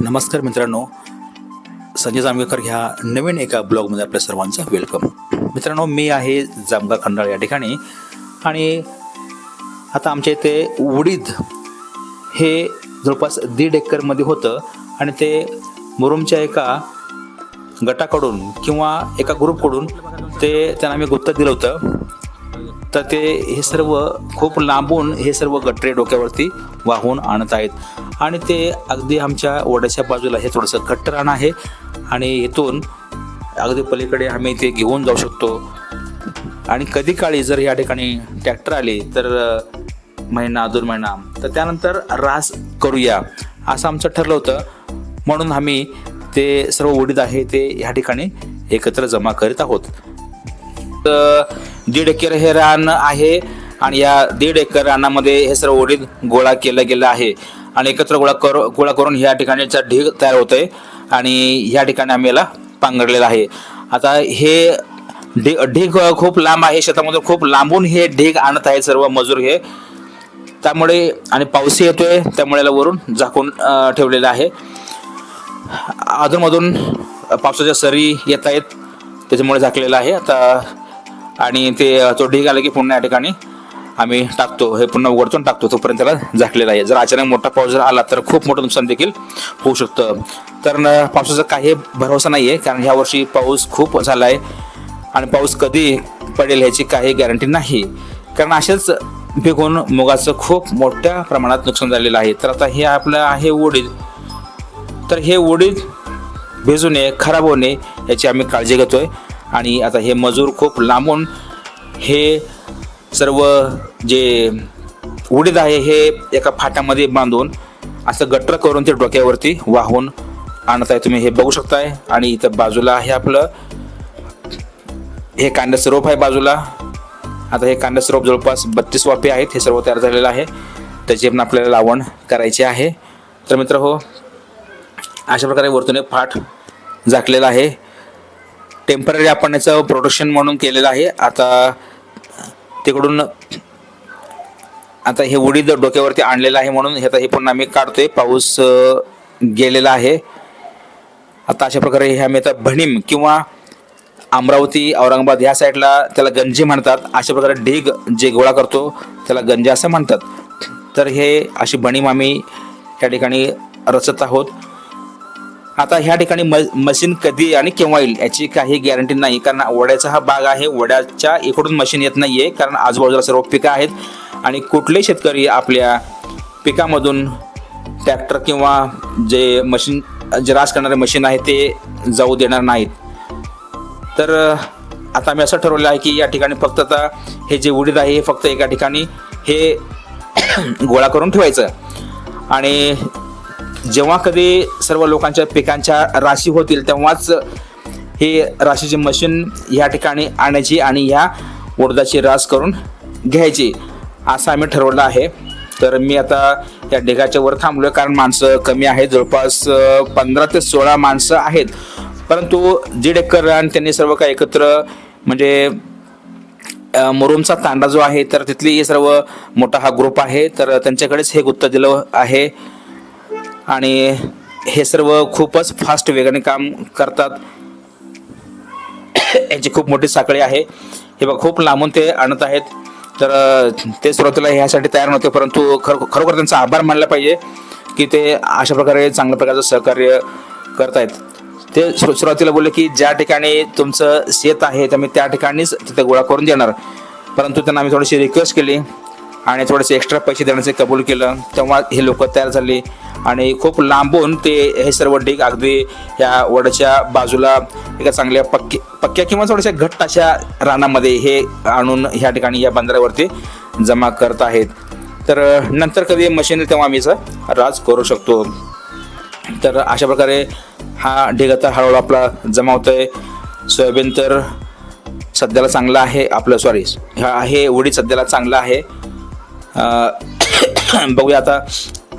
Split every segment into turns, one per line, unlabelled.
नमस्कार मित्रांनो. संजय जामगेकर ह्या नवीन एका ब्लॉगमध्ये आपल्या सर्वांचं वेलकम. मित्रांनो मी आहे जामगा खंडाळ या ठिकाणी. आणि आता आमच्या इथे उडीद हे जवळपास दीड एकरमध्ये होतं. आणि ते मुरुमच्या एका गटाकडून किंवा एका ग्रुपकडून ते त्यांना आम्ही गुप्त दिलं होतं. तर ते हे सर्व खूप लांबून हे सर्व गटरे डोक्यावरती वाहून आणत आहेत. आणि ते अगदी आमच्या ओढ्याच्या बाजूला हे थोडंसं घट्ट रान आहे आणि इथून अगदी पलीकडे आम्ही ते घेऊन जाऊ शकतो. आणि कधी काळी जर या ठिकाणी ट्रॅक्टर आले तर महिना दोन महिना. तर त्यानंतर रास करूया असं आमचं ठरलं होतं. म्हणून आम्ही ते सर्व उडीद आहे ते ह्या ठिकाणी एकत्र जमा करीत आहोत. तर दीड एकर हे रान आहे आणि या दीड एकर रानामध्ये हे सर्व ओढीत गोळा केलं गेलं आहे. आणि एकत्र गोळा कर गोळा करून ह्या ठिकाणीचा ढीग तयार होतोय आणि ह्या ठिकाणी आम्ही याला पांघडलेलं आहे. आता हे ढीग ढीग खूप लांब आहे शेतामधून खूप लांबून हे ढीग आणत आहे सर्व मजूर हे. त्यामुळे आणि पाऊसही येतोय त्यामुळे याला वरून झाकून ठेवलेलं आहे. अधूनमधून पावसाच्या सरी येत आहेत त्याच्यामुळे झाकलेलं आहे. आता आणि ते तो ढीग आला की पुन्हा या ठिकाणी आम्ही टाकतो हे पुन्हा उघडतो आणि टाकतो तोपर्यंत त्याला झाकलेला आहे. जर अचानक मोठा पाऊस जर आला तर खूप मोठं नुकसान देखील होऊ शकतं. तर पावसाचा काही भरोसा नाही आहे कारण ह्या वर्षी पाऊस खूप झाला आहे आणि पाऊस कधी पडेल ह्याची काही गॅरंटी नाही. कारण असेच भिगून मुगाचं खूप मोठ्या प्रमाणात नुकसान झालेलं आहे. तर आता हे आपलं आहे उडीद. तर हे उडीद भिजू नये खराब होऊ नये याची आम्ही काळजी घेतोय. आणि आता हे मजूर खूप लांबून हे सर्व जे उडीद आहे हे एका फाट्यामध्ये बांधून असं गट्टर करून ते डोक्यावरती वाहून आणत आहे. तुम्ही हे बघू शकताय. आणि इथं बाजूला आहे आपलं. हे कांद्याचं रोप आहे बाजूला. आता हे कांद्याचं रोप जवळपास बत्तीस वाफे आहेत. हे सर्व तयार झालेलं आहे. त्याची पण आपल्याला लावण करायची आहे. तर मित्र हो अशा प्रकारे वरतून एक फाट झाकलेला आहे. टेंपररी आपण याचं प्रोडक्शन म्हणून केलेलं आहे. आता तिकडून आता हे उडीद डोक्यावरती आणलेलं आहे म्हणून हे आता हे पुन्हा आम्ही काढतोय. पाऊस गेलेला आहे. आता अशा प्रकारे हे आम्ही आता भणीम किंवा अमरावती औरंगाबाद ह्या साईडला त्याला गंजी म्हणतात. अशा प्रकारे ढीग जे गोळा करतो त्याला गंजे असं म्हणतात. तर हे अशी बणीम आम्ही या ठिकाणी रचत आहोत. आता ह्या ठिकाणी म मशीन कधी आणि केव्हा येईल याची काही गॅरंटी नाही. कारण वड्याचा हा भाग आहे वड्याच्या इकडून मशीन येत नाही आहे कारण आजूबाजूला सर्व पिकं आहेत. आणि कुठलेही शेतकरी आपल्या पिकामधून ट्रॅक्टर किंवा जे मशीन जे रास करणारे मशीन आहे ते जाऊ देणार नाहीत. तर आता मी असं ठरवलं आहे की या ठिकाणी फक्त आता हे जे उडीद आहे हे फक्त एका ठिकाणी हे गोळा करून ठेवायचं. आणि जेव्हा कधी सर्व लोकांच्या पिकांच्या राशी होतील तेव्हाच हे राशीची मशीन ह्या ठिकाणी आणायची आणि ह्या उडदाची रास करून घ्यायची असं आम्ही ठरवलं आहे. तर मी आता या ढेगाच्या वर थांबलोय कारण माणसं कमी आहेत. जवळपास पंधरा ते सोळा माणसं आहेत. परंतु दीड एकर रान त्यांनी सर्व काही एकत्र म्हणजे मुरुमचा तांडा जो आहे तर तिथली हे सर्व मोठा हा ग्रुप आहे. तर त्यांच्याकडेच हे गुत्त दिलं आहे. आणि हे सर्व खूपच फास्ट वेगाने काम करतात. यांची खूप मोठी साखळी आहे. हे बघ खूप लांबून ते आणत आहेत. तर ते सुरुवातीला ह्यासाठी तयार नव्हते परंतु खरो खरोखर त्यांचा आभार मानला पाहिजे की ते अशा प्रकारे चांगल्या प्रकारचं सहकार्य करत आहेत ते सुरु- सुरुवातीला बोलले की ज्या ठिकाणी तुमचं शेत आहे तर मी त्या ठिकाणीच तिथे गोळा करून देणार. परंतु त्यांना आम्ही थोडीशी रिक्वेस्ट केली. आणि थोडेसे एक्स्ट्रा पैसे देण्याचे कबूल केलं. तेव्हा हे लोक तयार झाले. आणि खूप लांबून ते हे सर्व ढीग अगदी या वडाच्या बाजूला एका चांगल्या पक्के पक्क्या किंवा थोड्याशा घट्ट अशा रानामध्ये हे आणून ह्या ठिकाणी या बंदरावरती जमा करत आहेत. तर नंतर कधी मशीन तेव्हा आम्ही याचा राज करू शकतो. तर अशा प्रकारे हा ढीग आता हळूहळू आपला जमा होतोय. सोयाबीन तर सध्याला चांगला आहे आपलं सॉरी हा हे उडीद सध्याला चांगला आहे. बघूया आता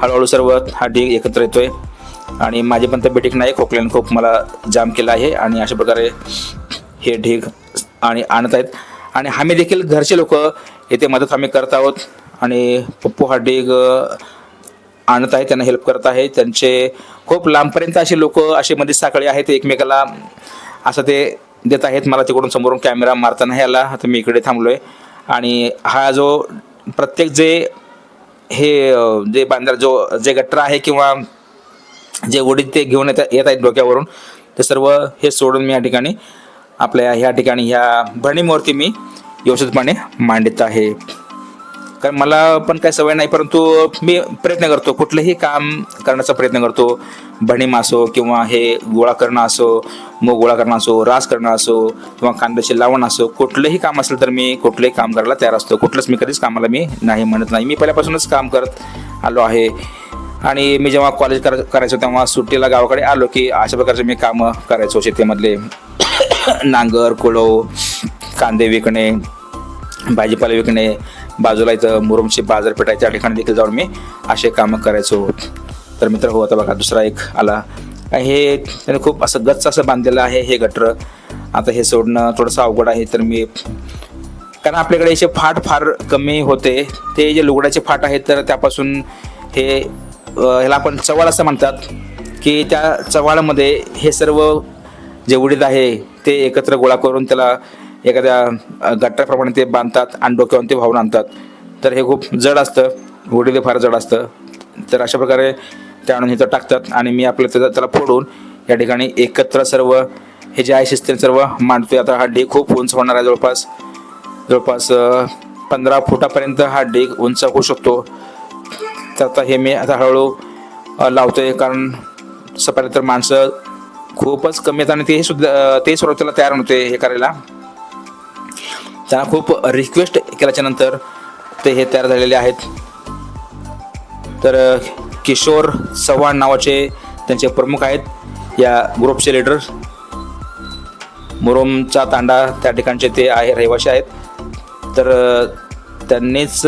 हळूहळू सर्व हा ढीग एकत्र येतोय. आणि माझी पण तब्येत नाही खोकल्याने खूप मला जाम केला आहे आणि अशा प्रकारे हे ढीग आणि आणत आहेत. आणि आम्ही देखील घरचे लोक येथे मदत आम्ही करत आहोत आणि पप्पू हा ढीग आणत आहे त्यांना हेल्प करत आहे. त्यांचे खूप लांबपर्यंत असे लोक असे मध्ये साखळी आहेत एकमेकाला असं ते देत आहेत. मला तिकडून समोरून कॅमेरा मारताना ह्याला आता मी इकडे थांबलोय. आणि हा जो प्रत्येक जे हे जे बांधर जो जे गट्टर आहे किंवा जे उडीद ते घेऊन येत येत आहेत डोक्यावरून ते सर्व हे सोडून मी या ठिकाणी आपल्या ह्या ठिकाणी ह्या भरणीमूर्ती मी व्यवस्थितपणे मांडत आहे. कारण मला पण काही सवय नाही परंतु मी प्रयत्न करतो. कुठलंही काम करण्याचा प्रयत्न करतो. भणीम असो किंवा हे गोळा करणं असो मूग गोळा करणं असो रास करणं असो किंवा कांद्याचे लावण असो कुठलंही काम असेल तर मी कुठलंही काम करायला तयार असतो. कुठलंच मी कधीच कामाला मी नाही म्हणत नाही. मी पहिल्यापासूनच काम करत आलो आहे. आणि मी जेव्हा कॉलेज कर करायचो तेव्हा सुट्टीला गावाकडे आलो की अशा प्रकारचे मी कामं करायचो शेतीमधले. नांगर कुळव कांदे विकणे भाजीपाला विकणे बाजूला इथं मुरुमची बाजारपेठ आहे त्या ठिकाणी देखील जाऊन मी असे कामं करायचो. तर मित्र हो आता बघा दुसरा एक आला. हे त्याने खूप असं गच्च असं बांधलेलं आहे हे गटर. आता हे सोडणं थोडंसं अवघड आहे तर मी कारण आपल्याकडे याचे फाट फार कमी होते. ते जे लुगड्याचे फाट आहेत तर त्यापासून हे ह्याला आपण चवाळ असं म्हणतात की त्या चव्हाळामध्ये हे सर्व जे उडीद आहे ते एकत्र गोळा करून त्याला एखाद्या गट्ट्याप्रमाणे ते बांधतात आणि डोक्यावर ते वाहून आणतात. तर हे खूप जड असतं. वडील फार जड असतं. तर अशा प्रकारे ते आणून इथं टाकतात आणि मी आपलं त्याचा त्याला फोडून या ठिकाणी एकत्र सर्व हे जे आहे शिस्तीने सर्व मांडतोय. आता हा डेक खूप उंच होणार आहे जवळपास जवळपास पंधरा फुटापर्यंत हा डेक उंच होऊ शकतो. तर आता हे मी आता हळूहळू लावतोय कारण सपारी तर माणसं खूपच कमी येतात आणि ते सुद्धा ते सुरुवातीला तयार नव्हते हे करायला. त्यांना खूप रिक्वेस्ट केल्याच्यानंतर ते हे तयार झालेले आहेत. तर किशोर चव्हाण नावाचे त्यांचे प्रमुख आहेत या ग्रुपचे लीडर मुरुमचा तांडा त्या ठिकाणचे ते आहे रहिवासी आहेत. तर त्यांनीच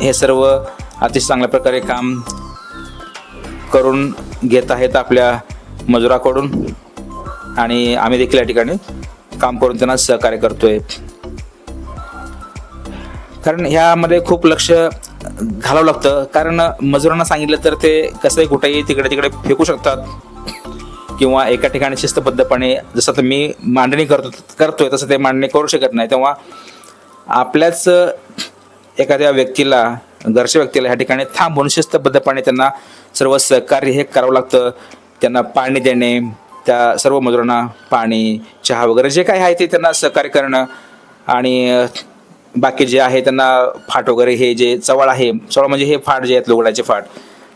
हे सर्व अतिशय चांगल्या प्रकारे काम करून घेत आहेत आपल्या मजुराकडून. आणि आम्ही देखील या ठिकाणी काम करून त्यांना सहकार्य करतोय. कारण ह्यामध्ये खूप लक्ष घालावं लागतं. कारण मजुरांना सांगितलं तर ते कसंही कुठेही तिकडे तिकडे फेकू शकतात. किंवा एका ठिकाणी शिस्तबद्धपणे जसं आता मी मांडणी करतो करतोय तसं ते मांडणी करू शकत नाही. तेव्हा आपल्याच एखाद्या व्यक्तीला घरच्या व्यक्तीला ह्या ठिकाणी थांबून शिस्तबद्धपणे त्यांना सर्व सहकार्य हे करावं लागतं. त्यांना पाणी देणे त्या सर्व मजुरांना पाणी चहा वगैरे जे काही आहे ते त्यांना सहकार्य करणं आणि बाकी जे आहे त्यांना फाट वगैरे हे जे चवळ आहे चवळ म्हणजे हे फाट जे आहेत लुगडाचे फाट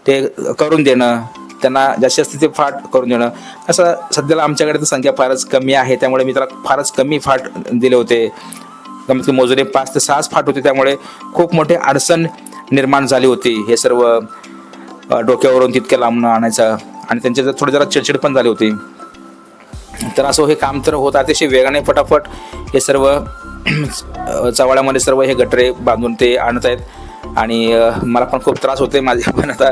ते करून देणं त्यांना जास्तीत जास्त ते फाट करून देणं. असं सध्याला आमच्याकडे तर संख्या फारच कमी आहे त्यामुळे मी त्याला फारच कमी फाट दिले होते. कमीत कमी मोजणे पाच ते सहाच फाट होते त्यामुळे खूप मोठे अडचण निर्माण झाली होती. हे सर्व डोक्यावरून तितक्या लांबणं आणायचं आणि त्यांच्या जर थोडी जरा चिडचिड पण झाली होती. तर असं हे काम तर होत अतिशय वेगाने फटाफट हे सर्व चवाळ्यामध्ये सर्व हे गटरे बांधून ते आणत आहेत. आणि मला पण खूप त्रास होते माझे पण आता.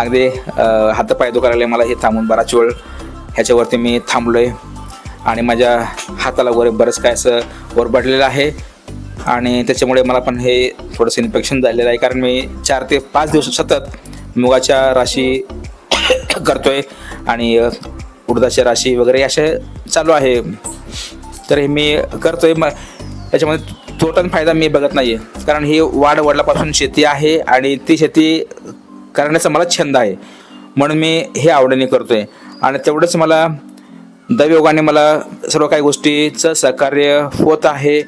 अगदी हातपाय दुखायला मला हे थांबून बराच वेळ ह्याच्यावरती मी थांबलोय. आणि माझ्या हाताला वगैरे बरंच काय असं ओरबडलेलं आहे. आणि त्याच्यामुळे मला पण हे थोडंसं इन्फेक्शन झालेलं आहे. कारण मी चार ते पाच दिवस सतत मुगाच्या राशी करतोय. आणि उडदाच्या राशी वगैरे असे चालू आहे. तर हे मी करतोय. मग त्याच्यामध्ये तोटा फायदा मी बघत नाही आहे कारण ही वाढ वडिलापासून शेती आहे आणि ती शेती करण्याचा मला छंद आहे. म्हणून मी हे आवडीने करतो आहे आणि तेवढंच मला दैवयोगाने मला सर्व काही गोष्टीचं सहकार्य होत आहे.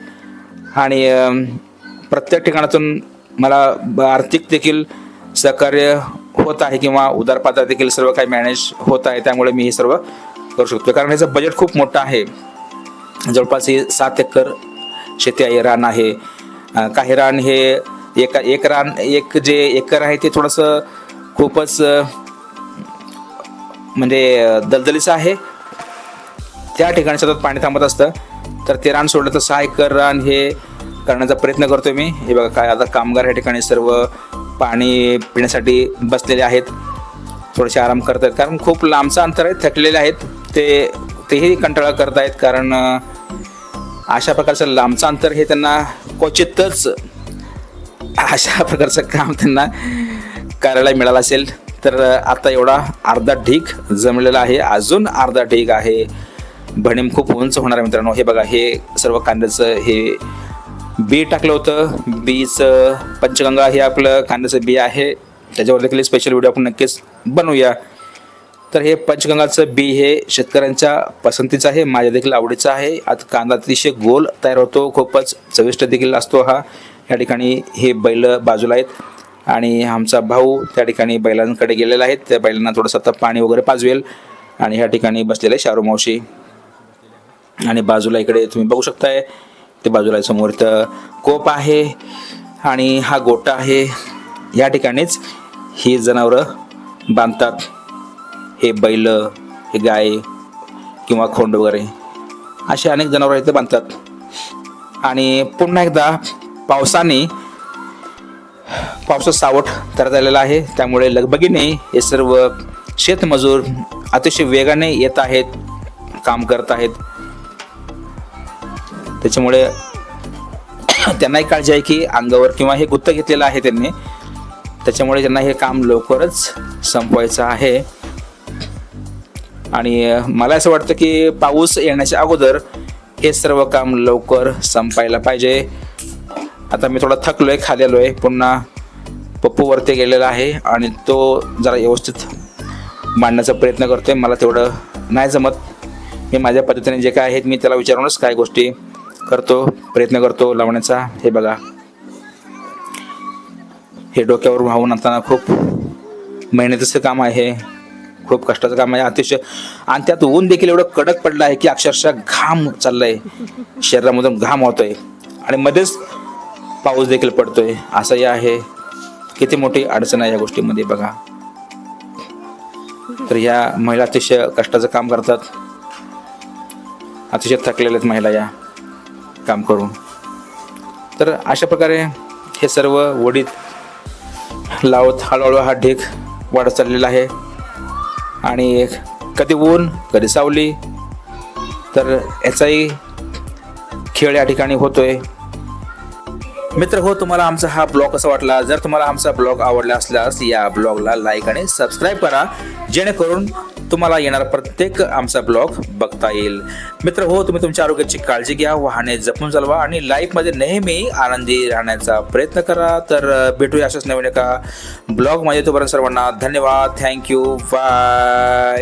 आणि प्रत्येक ठिकाणातून मला आर्थिक देखील सहकार्य होत आहे किंवा उदारपात्र देखील सर्व काही मॅनेज होत आहे. त्यामुळे मी हे सर्व करू शकतो कारण याचं बजेट खूप मोठं आहे. जवळपास हे सात एकर शेती आहे रान आहे. काही रान हे एका एक रान एक जे एकर आहे ते थोडंसं खूपच म्हणजे दलदलीचं आहे. त्या ठिकाणी सतत पाणी थांबत असतं. तर ते रान सोडलं तर सहा एकर रान हे करण्याचा प्रयत्न करतो मी. हे बघा काय आता कामगार या ठिकाणी सर्व पाणी पिण्यासाठी बसलेले आहेत. थोडेसे आराम करत आहेत कारण खूप लांबचं अंतर आहे थकलेले आहेत. ते तेही कंटाळा करत आहेत कारण अशा प्रकारचं लांबचं अंतर हे त्यांना क्वचितच अशा प्रकारचं काम त्यांना करायला मिळालं असेल. तर आता एवढा अर्धा ढीक जमलेला आहे. अजून अर्धा ढीक आहे. भणीम खूप उंच होणार आहे मित्रांनो. हे बघा हे सर्व कांद्याचं हे बी टाकलं होतं. बीचं पंचगंगा हे आपलं कांद्याचं बी आहे. त्याच्यावर देखील स्पेशल व्हिडिओ आपण नक्कीच बनवूया. तर हे पंचगंगाचं बी हे शेतकऱ्यांच्या पसंतीचं आहे माझ्या देखील आवडीचं आहे. आता कांदा अतिशय गोल तयार होतो खूपच चविष्ट देखील असतो हा. या ठिकाणी हे बैल बाजूला आहेत आणि आमचा भाऊ त्या ठिकाणी बैलांकडे गेलेला आहे. त्या बैलांना थोडंसं आता पाणी वगैरे पाजवेल आणि ह्या ठिकाणी बसलेले आहे शारू मावशी. आणि बाजूला इकडे तुम्ही बघू शकताय ते बाजूला समोर तर कोप आहे आणि हा गोटा आहे. या ठिकाणीच ही जनावरं बांधतात. हे बैल हे गाय किंवा खोंड वगैरे असे अनेक जनावरं इथे बांधतात. आणि पुन्हा एकदा पावसाने पावसात सावट तर झालेला आहे. त्यामुळे लगबगीने हे सर्व शेतमजूर अतिशय वेगाने येत आहेत काम करत आहेत. त्याच्यामुळे त्यांनाही काळजी आहे की अंगावर किंवा हे गुत्त घेतलेलं आहे त्यांनी. त्याच्यामुळे त्यांना हे काम लवकरच संपवायचं आहे. आणि मला असं वाटतं की पाऊस येण्याच्या अगोदर हे सर्व काम लवकर संपायला पाहिजे. आता मी थोडा थकलो आहे खाली आहे पुन्हा पप्पू वरती गेलेला आहे आणि तो जरा व्यवस्थित मांडण्याचा प्रयत्न करतोय. मला तेवढं नाही जमत. मी माझ्या पद्धतीने जे काय आहेत मी त्याला विचारूनच काय गोष्टी करतो प्रयत्न करतो लावण्याचा. हे बघा. हे डोक्यावर वाहून आणताना खूप मेहनतीचं काम आहे. खूप कष्टाचं काम आहे. अतिशय आणि त्यात ऊन देखील एवढं कडक पडलं आहे की अक्षरशः घाम चाललाय. शरीरामधून घाम होतोय. आणि मध्येच पाऊस देखील पडतोय. असंही आहे. किती मोठी अडचण आहे या गोष्टीमध्ये बघा. तर ह्या महिला अतिशय कष्टाचं काम करतात. अतिशय थकलेल्या आहेत महिला या काम करून. तर अशा प्रकारे हे सर्व वडीत लावत हळूहळू हा ढीक वाढत चाललेला आहे. आणि कधी ऊन कधी सावली. तर याचाही खेळ या ठिकाणी होतोय. मित्र हो तुम्हाला आमचा हा ब्लॉग कसा वाटला? जर तुम्हाला आमचा ब्लॉग आवडला असल्यास या ब्लॉगला लाईक आणि सबस्क्राईब करा. जेणेकरून तुम्हाला येणारा प्रत्येक आमचा ब्लॉग बघता येईल. मित्र हो तुम्ही तुमच्या आरोग्याची काळजी घ्या वाहने जपून चालवा आणि लाईफमध्ये नेहमी आनंदी राहण्याचा प्रयत्न करा. तर भेटूया अशाच नवीन एका ब्लॉगमध्ये. तोपर्यंत सर्वांना धन्यवाद. Thank you bye